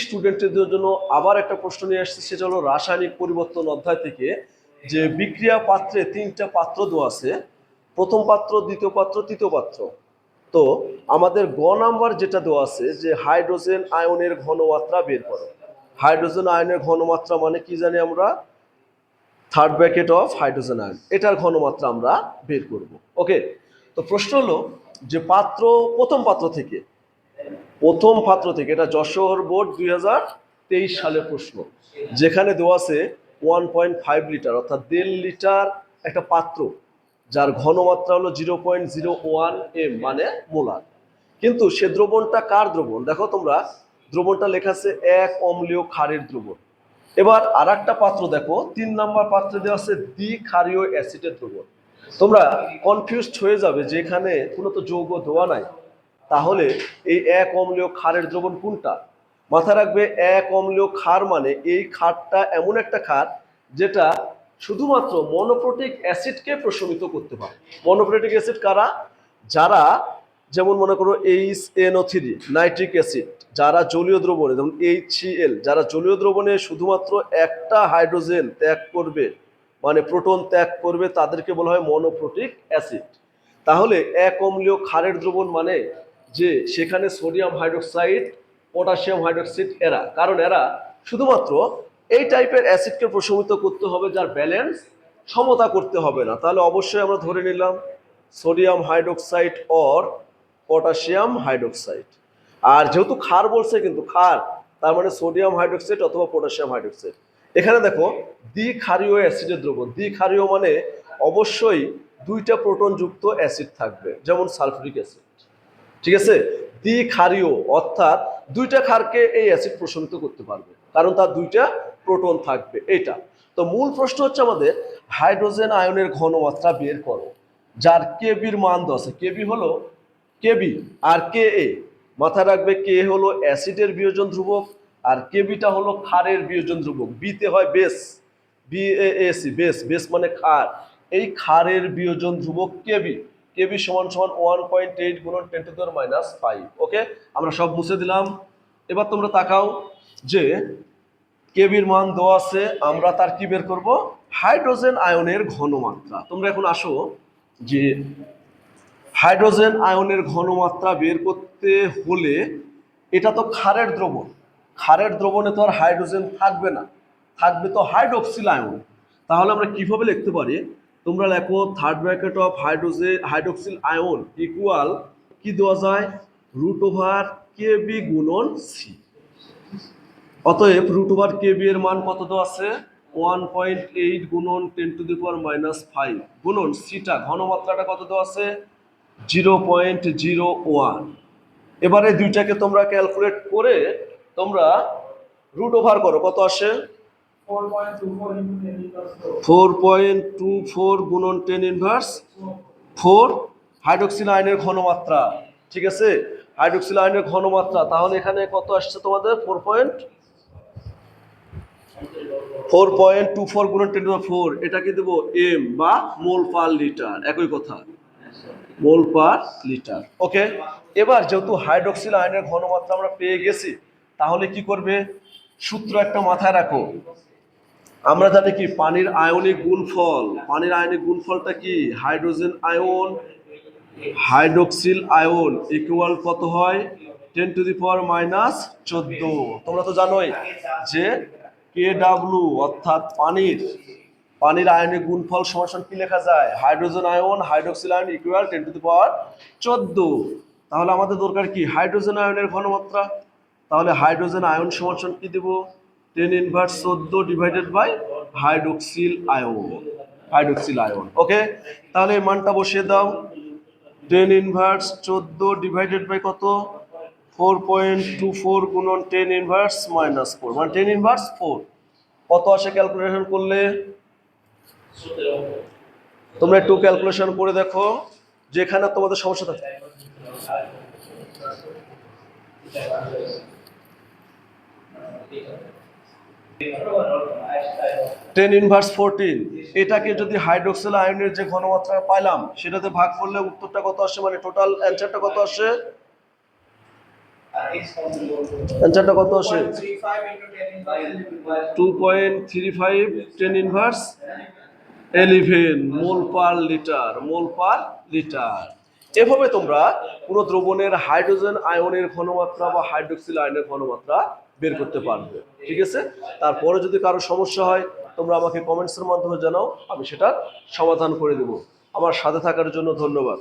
স্টুডেন্টদের জন্য আবার একটা প্রশ্ন নিয়ে আসছে, সেটা হলো রাসায়নিক পরিবর্তন অধ্যায় থেকে যে বিক্রিয়া পাত্রে তিনটা পাত্র দেওয়া আছে, প্রথম পাত্র, দ্বিতীয় পাত্র, তৃতীয় পাত্র। তো আমাদের গ নাম্বার যেটা দেওয়া আছে যে হাইড্রোজেন আয়নের ঘনমাত্রা বের করো। হাইড্রোজেন আয়নের ঘনমাত্রা মানে কি জানি আমরা? Third bracket of hydrogen ion এটার ঘনমাত্রা আমরা বের করব। ওকে তো প্রশ্ন হলো যে পাত্র, প্রথম পাত্র থেকে প্রথম পাত্র থেকে, এটা যশোর বোর্ড দুই তেইশ সালের প্রশ্ন। যেখানে দেওয়া আছে ওয়ান পয়েন্ট ফাইভ লিটার অর্থাৎ দেড় লিটার একটা পাত্র, যার ঘনমাত্রা হলো zero point zero one M মানে মোলার। কিন্তু সে দ্রবণটা কার দ্রবণ? দেখো তোমরা, দ্রবণটা লেখা আছে এক অম্লীয় ক্ষারের দ্রবণ। এবার আর একটা পাত্র দেখো, তিন নাম্বার পাত্রে দেওয়া আছে দ্বি ক্ষারীয় অ্যাসিডের দ্রবণ। তোমরা কনফিউজড হয়ে যাবে যে এখানে কোনো তো যৌগ দেওয়া নাই। তাহলে এই এক অম্লীয় ক্ষারের দ্রবণ কোনটা? মাথা রাখবে এক অম্লীয় ক্ষার মানে এই ক্ষারটা এমন একটা ক্ষার যেটা শুধুমাত্র মনোপ্রোটিক অ্যাসিডকে প্রশমিত করতে পারে। মনোপ্রোটিক অ্যাসিড কারা? যারা যেমন মনে করো H N O three nitric acid যারা জলীয় দ্রবণে, যেমন এইচ এল যারা জলীয় দ্রবণে শুধুমাত্র একটা হাইড্রোজেন ত্যাগ করবে মানে প্রোটন ত্যাগ করবে, তাদেরকে বলা হয় মনোপ্রোটিক অ্যাসিড তাহলে এক অম্লীয় ক্ষারের দ্রবণ মানে যে সেখানে সোডিয়াম হাইড্রোক্সাইড, পটাশিয়াম হাইড্রোক্সাইড এরা। কারণ এরা শুধুমাত্র এই টাইপের অ্যাসিডকে প্রশমিত করতে হবে যার ব্যালেন্স সমতা করতে হবে না। তাহলে অবশ্যই আমরা ধরে নিলাম sodium hydroxide or potassium hydroxide. আর যেহেতু ক্ষার বলছে কিন্তু ক্ষার, তার মানে সোডিয়াম হাইড্রোক্সাইড অথবা পটাশিয়াম হাইড্রোক্সাইড। এখানে দেখো দ্বি ক্ষারীয় অ্যাসিডের দ্রবণ। দ্বি ক্ষারীয় মানে অবশ্যই দুইটা প্রোটন যুক্ত অ্যাসিড থাকবে, যেমন সালফিউরিক অ্যাসিড। ঠিক আছে? দ্বি ক্ষারীয় অর্থাৎ দুইটা ক্ষারকে এই অ্যাসিড প্রশমিত করতে পারবে। কারণ তার দুইটা প্রোটন থাকবে এটা তো মূল প্রশ্ন হচ্ছে আমাদের, হাইড্রোজেন আয়নের ঘনমাত্রা বের করো, যার কেবির মান দশ। কেবি হলো কেবি আর কে এ। মাথায় রাখবে কে হলো অ্যাসিডের বিয়োজন ধ্রুবক আর কেবিটা হলো ক্ষারের বিয়োজন ধ্রুবক। বিতে হয় base B A S E base base মানে ক্ষার। এই ক্ষারের বিয়োজন ধ্রুবক কেবি। কেবি সমান সমান ওয়ান পয়েন্ট এইট গুণন ten to minus five okay আমরা সব মুছে দিলাম। এবার তোমরা তাকাও যে কেবির মান দেওয়া আছে, আমরা তার কি বের করব? হাইড্রোজেন আয়নের ঘনমাত্রা। তোমরা এখন আসো যে হাইড্রোজেন আয়নের ঘনমাত্রা বের করতে হলে এটা তো ক্ষারের দ্রবণ। ক্ষারের দ্রবণে তো আর হাইড্রোজেন থাকবে না। থাকবে তো হাইড্রোক্সিল আয়ন তাহলে আমরা কীভাবে লিখতে পারি? তোমরা লেখো third bracket of hydrogen hydroxyl ion equal কি দেওয়া যায়? রুট ওভার কে বি গুণন সি অতএব রুট ওভার কে বি এর মান কত দেওয়া আছে? ওয়ান পয়েন্ট এইট গুণন ten to the power minus five গুণন সিটা ঘনমাত্রাটা কত দেওয়া আছে? জিরো পয়েন্ট জিরো ওয়ান এবারে দুইটাকে তোমরা ক্যালকুলেট করে তোমরা রুট ওভার করো। কত আসে? ফোর পয়েন্ট টু ফোর গুণন টেন ইনভার্স ফোর হাইড্রোক্সিল আয়নের ঘনমাত্রা, ঠিক আছে? হাইড্রোক্সিল আয়নের ঘনমাত্রা, তাহলে এখানে কত আসছে তোমাদের? Four point four point two four গুণন টেন ফোর এটাকে দেবো? এম বা মোল পার লিটার একই কথা। মোল পার লিটার ওকে এবার যেহেতু হাইড্রোক্সিল আয়নের ঘনমাত্রা আমরা পেয়ে গেছি, তাহলে কি করবে? সূত্র একটা মাথায় রাখো। আমরা জানি কি, পানির আয়নিক গুণফল। পানির আয়নিক গুণফলটা কি? Hydrogen ion, hydroxyl ion equal কত হয়? Ten to the power minus চোদ্দ। তোমরা তো জানোই যে কে ডাব্লু অর্থাৎ পানির পানির আয়নিক গুণফল সমান কি লেখা যায়? Hydrogen ion, hydroxyl ion equal ten to the power চোদ্দ। তাহলে আমাদের দরকার কি? হাইড্রোজেন আয়নের ঘনমাত্রা। তাহলে হাইড্রোজেন আয়ন সমান কি দেব? টেন ইনভার্স চোদ্দ divided by hydroxyl ion hydroxyl ion okay তাহলে এই মানটা বসিয়ে দাও। টেন ইনভার্স চোদ্দ ডিভাইডেড বাই কত? ফোর পয়েন্ট টু ফোর গুণন টেন ইনভার্স মাইনাস ফোর মানে টেন ইনভার্স ফোর কত আসে ক্যালকুলেশন করলে? তোমরা একটু ক্যালকুলেশন করে দেখো, যেখানে তোমাদের সমস্যা থাকে। টেন ইনভার্স ফোরটিন এটাকে যদি হাইড্রোক্সিল আয়নের যে ঘনমাত্রা পাইলাম, সেটাতে ভাগ করলে উত্তরটা কত আসে? মানে টোটাল অ্যান্সারটা কত আসে? অ্যান্সারটা কত আসে? 35 into 10 inverse two point three five ten inverse eleven mole per litre mole per litre এভাবে তোমরা কোনো দ্রবণের হাইড্রোজেন আয়নের ঘনমাত্রা বা হাইড্রোক্সিল আয়নের ঘনমাত্রা বের করতে পারবে, ঠিক আছে? তারপরে যদি কারও সমস্যা হয়, তোমরা আমাকে কমেন্টসের মাধ্যমে জানাও, আমি সেটার সমাধান করে দেব। আমার সাথে থাকার জন্য ধন্যবাদ।